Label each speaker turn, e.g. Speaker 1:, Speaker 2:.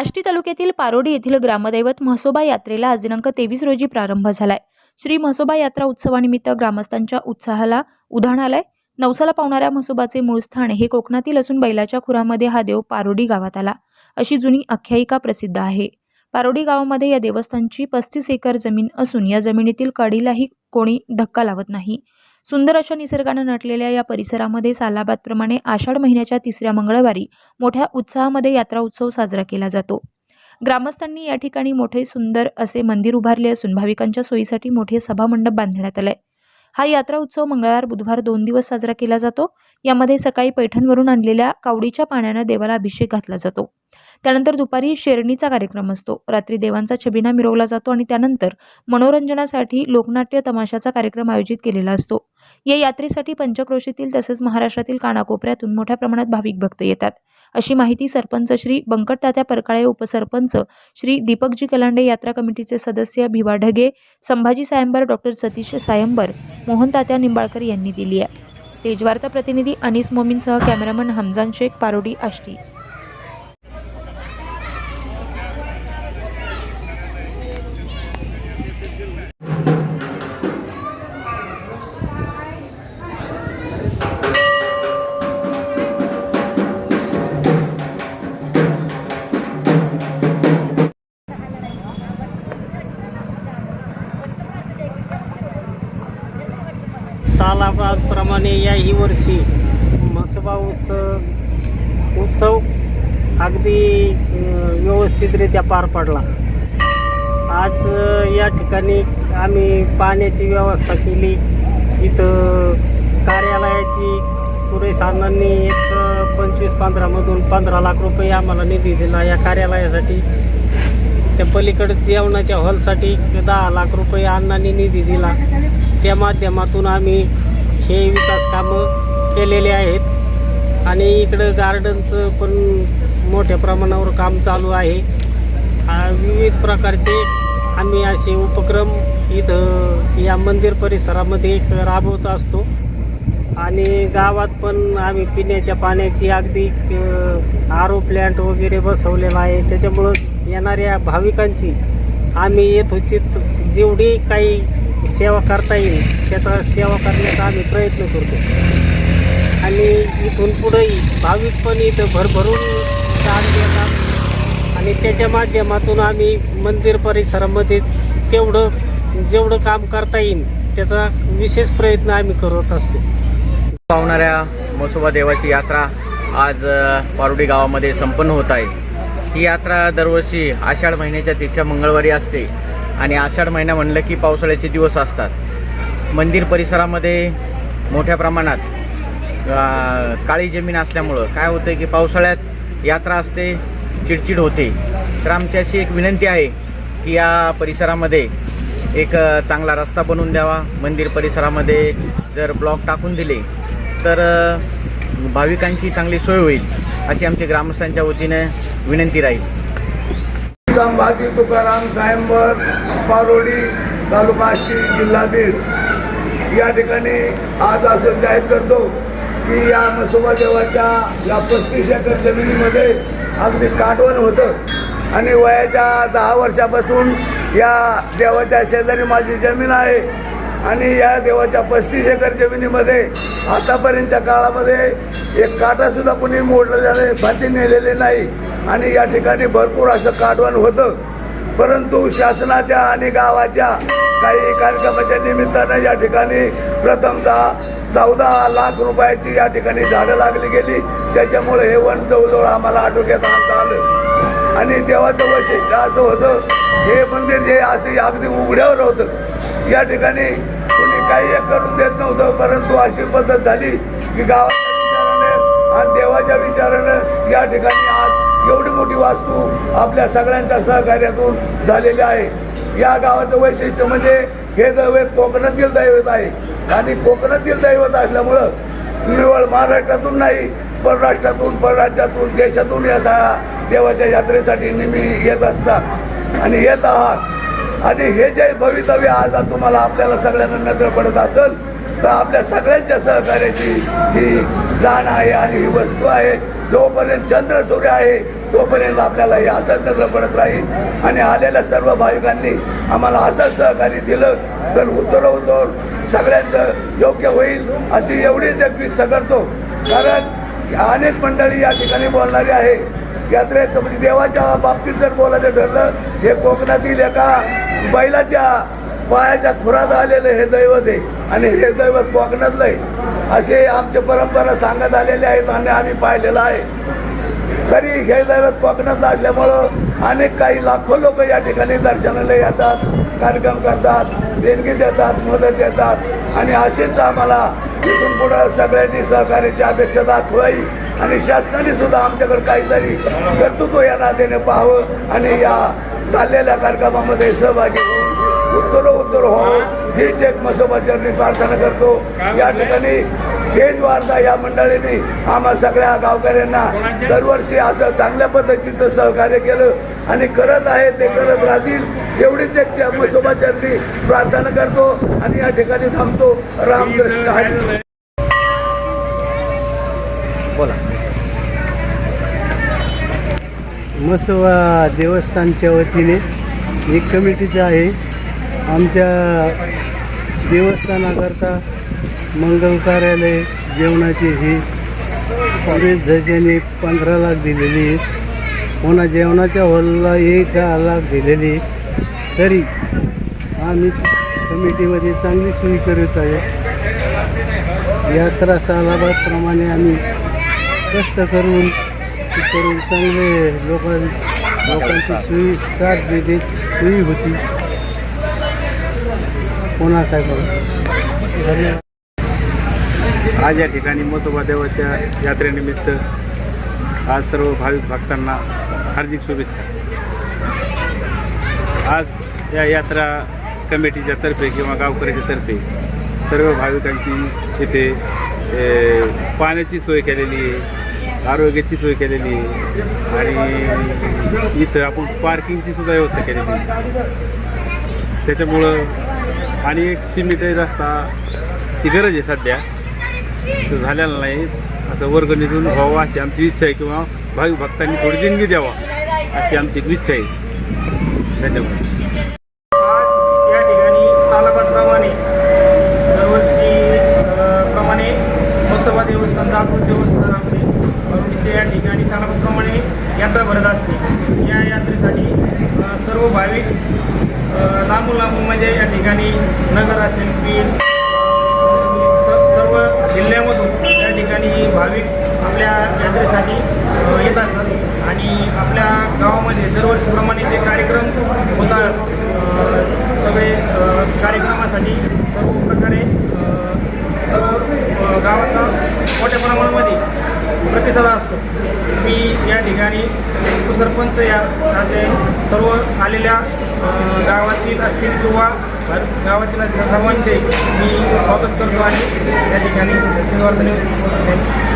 Speaker 1: आष्टी तालुक्यातील पारोडी येथील ग्रामदैवत म्हसोबा यात्रेला आज दिनांक तेवीस रोजी प्रारंभ झालाय. श्री म्हसोबा यात्रा उत्सवानिमित्त ग्रामस्थांच्या उत्साहाला उधाण आलाय. नवसाला पावणाऱ्या म्हसोबाचे मूळ स्थान हे कोकणातील असून बैलाच्या खुरामध्ये हा देव पारोडी गावात आला. अशी जुनी आख्यायिका प्रसिद्ध आहे. पारोडी गावामध्ये या देवस्थानची पस्तीस एकर जमीन असून या जमिनीतील कडीलाही कोणी धक्का लावत नाही. सुंदर अशा निसर्गानं नटलेल्या या परिसरामध्ये सालाबादप्रमाणे आषाढ महिन्याच्या तिसऱ्या मंगळवारी मोठ्या उत्साहामध्ये यात्रा उत्सव साजरा केला जातो. ग्रामस्थांनी या ठिकाणी मोठे सुंदर असे मंदिर उभारले असून भाविकांच्या सोयीसाठी मोठे सभामंडप बांधण्यात आलाय. हा यात्रा उत्सव मंगळवार बुधवार दोन दिवस साजरा केला जातो. यामध्ये सकाळी पैठणवरून आणलेल्या कावडीच्या पाण्यानं देवाला अभिषेक घातला जातो. त्यानंतर दुपारी शेरणीचा कार्यक्रम असतो. रात्री देवांचा छबिना मिरवला जातो आणि त्यानंतर मनोरंजनासाठी लोकनाट्य तमाशाचा कार्यक्रम आयोजित केलेला असतो. या यात्रेसाठी पंचक्रोशीतील तसेच महाराष्ट्रातील कानाकोपऱ्यातून मोठ्या प्रमाणात भाविक भक्त येतात. अशी माहिती सरपंच श्री बंकटतात्या परकाळे उपसरपंच श्री दीपकजी कलांडे यात्रा कमिटीचे सदस्य भिवा ढगे संभाजी सायंबर डॉक्टर सतीश सायंबर मोहन तात्या निंबाळकर यांनी दिली आहे. तेजवार्ता प्रतिनिधी अनिस मोमीनसह कॅमेरामन हमजान शेख पारोडी आष्टी.
Speaker 2: सालाबादप्रमाणे याही वर्षी म्हसोबा उत्सव उत्सव अगदी व्यवस्थितरित्या पार पडला. आज या ठिकाणी आम्ही पाण्याची व्यवस्था केली. इथं कार्यालयाची सुरेश अण्णांनी एक पंचवीस पंधरामधून पंधरा लाख रुपये आम्हाला निधी दिला या कार्यालयासाठी. त्या पलीकडे जेवणाच्या हॉलसाठी दहा लाख रुपये अण्णांनी निधी दिला. त्या माध्यमातून आम्ही हे विकास कामं केलेले आहेत. आणि इकडं गार्डनचं पण मोठ्या प्रमाणावर काम चालू आहे. विविध प्रकारचे आम्ही असे उपक्रम इथं या मंदिर परिसरामध्ये एक राबवत असतो. आणि गावात पण आम्ही पिण्याच्या पाण्याची अगदी आरो प्लॅन्ट वगैरे बसवलेला आहे. त्याच्यामुळं येणाऱ्या भाविकांची आम्ही यथोचित जेवढी काही सेवा करता येईल त्याचा सेवा करण्याचा आम्ही प्रयत्न करतो. आणि इथून पुढेही भाविक पण इथं भरभरून दान देतात. आणि त्याच्या माध्यमातून आम्ही मंदिर परिसरामध्ये तेवढं जेवढं काम करता येईल त्याचा विशेष प्रयत्न आम्ही करत असतो.
Speaker 3: पावणाऱ्या मसोबा देवाची यात्रा आज पारुडी गावामध्ये संपन्न होत आहे. ही यात्रा दरवर्षी आषाढ महिन्याच्या तिसऱ्या मंगळवारी असते. आणि आषाढ महिना म्हणलं की पावसाळ्याचे दिवस असतात. मंदिर परिसरामध्ये मोठ्या प्रमाणात काळी जमीन असल्यामुळं काय होतं की पावसाळ्यात यात्रा असते चिडचिड होते. तर आमची अशी एक विनंती आहे की या परिसरामध्ये एक चांगला रस्ता बनवून द्यावा. मंदिर परिसरामध्ये जर ब्लॉक टाकून दिले तर भाविकांची चांगली सोय होईल अशी आमची ग्रामस्थांच्या वतीने विनंती राहील.
Speaker 4: संभाजी तुकाराम सायंबर पारोडी तालुका आष्टी जिल्हा बीड. या ठिकाणी आज असं जाहीर करतो की या मसोबा देवाच्या या पस्तीस एकर जमिनीमध्ये अगदी काटवण होतं. आणि वयाच्या दहा वर्षापासून या देवाच्या शेजारी माझी जमीन आहे. आणि या देवाच्या पस्तीस एकर जमिनीमध्ये आतापर्यंतच्या काळामध्ये एक काटासुद्धा कोणी नाही भाती नेलेले नाही. आणि या ठिकाणी भरपूर असं काढवण होतं. परंतु शासनाच्या आणि गावाच्या काही कार्यक्रमाच्या निमित्तानं या ठिकाणी प्रथमतः चौदा लाख रुपयाची या ठिकाणी झाडं लागली गेली. त्याच्यामुळे हे वन जवळजवळ आम्हाला आटोक्यात आणता आलं. आणि देवाचं वैशिष्ट्य असं होतं हे मंदिर जे असे अगदी उघड्यावर होतं. या ठिकाणी कोणी काही एक करून देत नव्हतं परंतु अशी पद्धत झाली की गावाच्या विचारानं आणि देवाच्या विचारानं या ठिकाणी आज एवढी मोठी वास्तू आपल्या सगळ्यांच्या सहकार्यातून झालेली आहे. या गावाचं वैशिष्ट्य म्हणजे हे दैवत कोकणातील दैवत आहे. आणि कोकणातील दैवत असल्यामुळं निवळ महाराष्ट्रातून नाही परराष्ट्रातून परराज्यातून देशातून या सगळ्या देवाच्या यात्रेसाठी नेहमी येत असतात आणि येत आहात. आणि हे जे भवितव्य आज तुम्हाला आपल्याला सगळ्यांना नजर पडत असेल तर आपल्या सगळ्यांच्या सहकार्याची ही जाण आहे आणि ही वस्तू आहे. जोपर्यंत चंद्र सूर्य आहे तोपर्यंत आपल्याला हे असंच नजर पडत राहील. आणि आलेल्या सर्व भाविकांनी आम्हाला असंच सहकार्य दिलं तर उत्तरोत्तर सगळ्यांचं योग्य होईल अशी एवढीच एक इच्छा करतो. कारण अनेक मंडळी या ठिकाणी बोलणारी आहे यात्रेत म्हणजे देवाच्या बाबतीत जर बोलायचं ठरलं हे कोकणातील एका बैलाच्या पायाच्या खुरात आलेलं हे दैवत आहे. आणि हे दैवत कोकणातलं आहे. असे आमच्या परंपरा सांगत आलेले आहेत आणि आम्ही पाहिलेलं आहे. तरी हे दैवत कोकणातलं असल्यामुळं अनेक काही लाखो लोक या ठिकाणी दर्शनाला येतात कार्यक्रम करतात देणगी देतात मदत देतात. आणि असेच आम्हाला इथून पुढं सगळ्यांनी सहकार्याची अपेक्षा दाखवावी आणि शासनाने सुद्धा आमच्याकडे काहीतरी कर्तृत्व या नात्याने पाहावं आणि या चाललेल्या कार्यक्रमामध्ये सहभागी होऊन उत्तर उत्तर व्हावं. हीच एक मसोबाचरणी प्रार्थना करतो. या ठिकाणी तेज वार्ता या मंडळीने आम्हा सगळ्या गावकऱ्यांना दरवर्षी असं चांगल्या पद्धतीचं सहकार्य केलं. आणि करत आहे ते करत राहतील एवढीच एक मसोबाचरणी प्रार्थना करतो आणि या ठिकाणी थांबतो. रामकृष्ण हरी.
Speaker 3: बोला.
Speaker 5: मसोबा देवस्थानच्या वतीने एक कमिटीचं आहे. आमच्या देवस्थानाकरता मंगल कार्यालय जेवणाची ही सुरेश धजाने पंधरा लाख दिलेली पुन्हा जेवणाच्या हॉलला एक दहा लाख दिलेली तरी आम्ही कमिटीमध्ये चांगली सोयी करत आहे. यात्रा सालाबादप्रमाणे आम्ही कष्ट करून करून चांगले लोकां लोकांची सोयी साथ देते सोयी होती. पुन्हा काय करू? धन्यवाद
Speaker 6: आज या ठिकाणी मसोबा देवाच्या यात्रेनिमित्त आज सर्व भाविक भक्तांना हार्दिक शुभेच्छा. आज या यात्रा कमिटीच्या तर्फे किंवा गावकऱ्याच्या तर्फे सर्व भाविकांची इथे पाण्याची सोय केलेली आहे आरोग्याची सोय केलेली आहे आणि इथं आपण पार्किंगची सुद्धा व्यवस्था केलेली आहे. त्याच्यामुळं आणि एक सिमेंट रस्ताची गरज आहे सध्या. तो झालेला नाही. असं वर्ग वर्गणीतून व्हावं अशी आमची इच्छा आहे किंवा भाविक भक्तांनी थोडी देणगी द्यावा अशी आमची एक इच्छा आहे. धन्यवाद.
Speaker 7: आज या ठिकाणी सालाबादप्रमाणे दरवर्षी प्रमाणे मसोबा देवस्थान जागृत देवस्थान आमचे वरुडीचे या ठिकाणी सालाबादप्रमाणे यात्रा भरत असते. या यात्रेसाठी सर्व भाविक लांबून लांबून म्हणजे या ठिकाणी बीड स- सर्व जिल्ह्यामधून या ठिकाणी भाविक आपल्या यात्रेसाठी येत असतात. आणि आपल्या गावामध्ये दरवर्षीप्रमाणे जे कार्यक्रम होतात सगळे कार्यक्रमासाठी सर्व प्रकारे सर्व गावाचा मोठ्या प्रमाणामध्ये प्रतिसाद असतो. मी या ठिकाणी उपसरपंच या सर्व आलेल्या गावातील असतील किंवा भर- गावातील सर्वांचे मी स्वागत करतो आणि या ठिकाणी धन्यवाद.